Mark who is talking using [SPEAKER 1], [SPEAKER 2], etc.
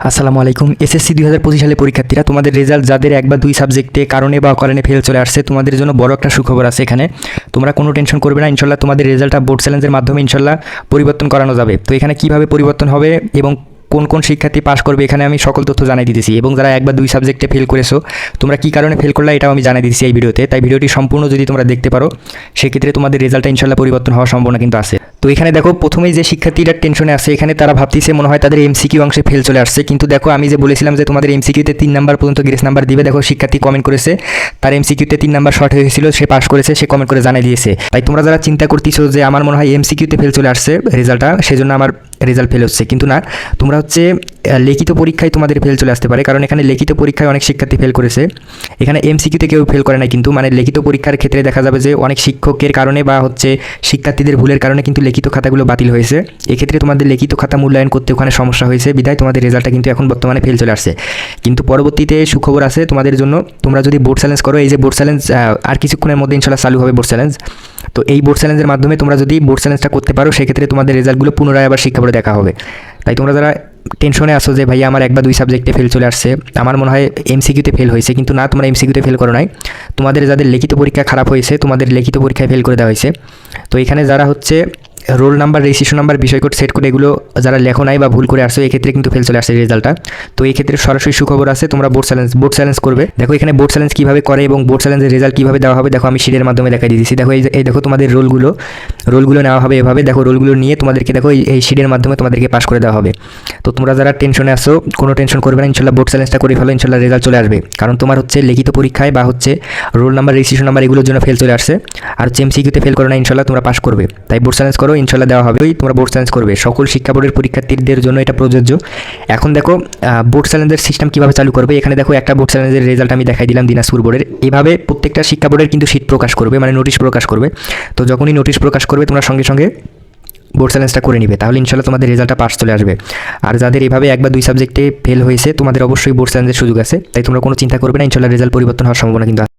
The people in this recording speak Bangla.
[SPEAKER 1] আসসালামু আলাইকুম। এসএসসি দুই হাজার পঁচিশ সালে পরীক্ষার্থীরা, তোমাদের রেজাল্ট যাদের এক বা দুই সাবজেক্টে কারণে বা অকারণে ফেল চলে আসছে, তোমাদের জন্য বড় একটা সুখবর আছে এখানে। তোমরা কোনো টেনশন করবে না ইনশাল্লাহ তোমাদের রেজাল্টটা বোর্ড চ্যালেঞ্জের মাধ্যমে ইনশাল্লাহ পরিবর্তন করানো যাবে। তো এখানে কীভাবে পরিবর্তন হবে এবং কোন কোন শিক্ষার্থী পাস করবে, এখানে আমি সকল তথ্য জানাই দিতেছি। এবং যারা এক বা দুই সাবজেক্টে ফেল করেছ, তোমরা কী কারণে ফেল করলে এটাও আমি জানাই দিতেছি এই ভিডিওতে। তাই ভিডিওটি সম্পূর্ণ যদি তোমরা দেখতে পারো, সেক্ষেত্রে তোমাদের রেজাল্টটা ইনশাল্লাহ পরিবর্তন হওয়ার সম্ভাবনা কিন্তু আছে। তো এখানে দেখো, প্রথমেই যে শিক্ষার্থীরা টেনশনে আছে, এখানে তারা ভাবতেছে, মনে হয় তাদের এমসিকিউ অংশে ফেল চলে আসছে। কিন্তু দেখো, আমি যে বলেছিলাম যে তোমাদের এমসিকিউতে তিন নাম্বার পর্যন্ত গ্রেস নাম্বার দিবে, দেখো, শিক্ষার্থী কমেন্ট করেছে। তার এমসিকিউতে তিন নাম্বার শর্ট হয়েছিল, সে পাস করেছে, সে কমেন্ট করে জানিয়ে দিয়েছে। তাই তোমরা যারা চিন্তা করতেছো যে আমার মনে হয় এমসিকিউতে ফেল চলে আসছে রেজাল্টটা সেজন্য আমার রেজাল্ট ফেল হচ্ছে। কিন্তু না, তোমরা হচ্ছে লিখিত পরীক্ষায় তোমাদের ফেল চলে আসতে পারে, কারণ এখানে লিখিত পরীক্ষায় অনেক শিক্ষার্থী ফেল করেছে। এখানে এমসিকিউতে কেউ ফেল করে না কিন্তু মানে লিখিত পরীক্ষার ক্ষেত্রে দেখা যাবে যে অনেক শিক্ষকের কারণে বা হচ্ছে শিক্ষার্থীদের ভুলের কারণে কিন্তু লিখিত খাতাগুলো বাতিল হয়েছে। এক্ষেত্রে তোমাদের লিখিত খাতা মূল্যায়ন করতে ওখানে সমস্যা হয়েছে। বিধায় তোমাদের রেজাল্টটা কিন্তু এখন বর্তমানে ফেল চলে আসছে। কিন্তু পরবর্তীতে সুখবর আছে তোমাদের জন্য। তোমরা যদি বোর্ড চ্যালেঞ্জ করো, এই যে বোর্ড চ্যালেঞ্জ আর কিছুক্ষণের মধ্যে ইনশাল্লাহ চালু হবে বোর্ড চ্যালেঞ্জ তো এই বোর্ড চ্যালেঞ্জের মাধ্যমে তোমরা যদি বোর্ড চ্যালেঞ্জটা করতে পারো, সেক্ষেত্রে তোমাদের রেজাল্টগুলো পুনরায় আবার শিক্ষা বোর্ডে দেখা হবে। তাই তোমরা যারা টেনশনে আসো যে, ভাইয়া, আমার এক বা দুই সাবজেক্টে ফেল চলে আসছে আমার মনে হয় এমসিকিউতে ফেল হয়েছে। কিন্তু না, তোমরা এমসিকিউতে ফেল করো নাই। তোমাদের যাদের লিখিত পরীক্ষা খারাপ হয়েছে, তোমাদের লিখিত পরীক্ষায় ফেল করে দেওয়া হয়েছে। তো এখানে যারা হচ্ছে রোল নাম্বার রেজিস্ট্রেশন নাম্বার, বিষয় কোড সেট করে এগুলো যারা লেখো নাই বা ভুল করে আসছো, এক্ষেত্রে কিন্তু ফেল চলে আসছে রেজাল্টটা তো এই ক্ষেত্রে সরাসরি সুখবর আছে, তোমরা বোর্ড চ্যালেঞ্জ বোর্ড চ্যালেঞ্জ করবে। দেখো, এখানে বোর্ড চ্যালেঞ্জ কীভাবে করে এবং বোর্ড চ্যালেঞ্জের রেজাল্ট কীভাবে দেওয়া হবে, দেখো, আমি শিটের মাধ্যমে দেখাই দিয়েছি দেখো, এই দেখো তোমাদের রোলগুলো রোলগুলো নেওয়া হবে এভাবে। দেখো রোলগুলো নিয়ে তোমাদেরকে, দেখো, এই- শিটের মাধ্যমে তোমাদেরকে পাস করে দেওয়া হবে। তো তোমরা যারা টেনশনে আসো কোনো টেনশন করবে না, ইনশাল্লাহ বোর্ড চ্যালেঞ্জটা করে ফেলো, ইনশাল্লাহ রেজাল্ট চলে আসবে। কারণ তোমার হচ্ছে লিখিত পরীক্ষায় বা হচ্ছে রোল নাম্বার রেজিস্ট্রেশন নাম্বার এগুলোর জন্য ফেল চলে আসছে। আর হচ্ছে এমসিকিউতে ফেল করো না, ইনশাল্লাহ তোমরা পাস করবে। তাই বোর্ড চ্যালেঞ্জ করো ইনশাল্লাহ দেওয়া হবে। তোমরা বোর্ড চ্যালেঞ্জ করবে। সকল শিক্ষা বোর্ডের পরীক্ষার্থীদের জন্য এটা প্রযোজ্য। এখন দেখো বোর্ড চ্যালেঞ্জের সিস্টেম কীভাবে চালু করবে? এখানে দেখো একটা বোর্ড চ্যালেঞ্জের রেজাল্ট আমি দেখাই দিলাম দিনাজপুর বোর্ডের। এভাবে প্রত্যেকটা শিক্ষা বোর্ডের কিন্তু শীট প্রকাশ করবে মানে নোটিশ প্রকাশ করবে। তো যখনই নোটিশ প্রকাশ করবে, তোমরা সঙ্গে সঙ্গে বোর্ড চ্যালেঞ্জটা করে নিবে। তাহলে ইনশাল্লাহ তোমাদের রেজাল্টটা পাস চলে আসবে। আর যাদের এভাবে এক বা দুই সাবজেক্টে ফেল হয়েছে, তোমাদের অবশ্যই বোর্ড চ্যালেঞ্জের সুযোগ আছে। তাই তোমরা কোনো চিন্তা করবে না ইনশাল্লাহ রেজাল্ট পরিবর্তন হওয়ার সম্ভাবনা কিন্তু।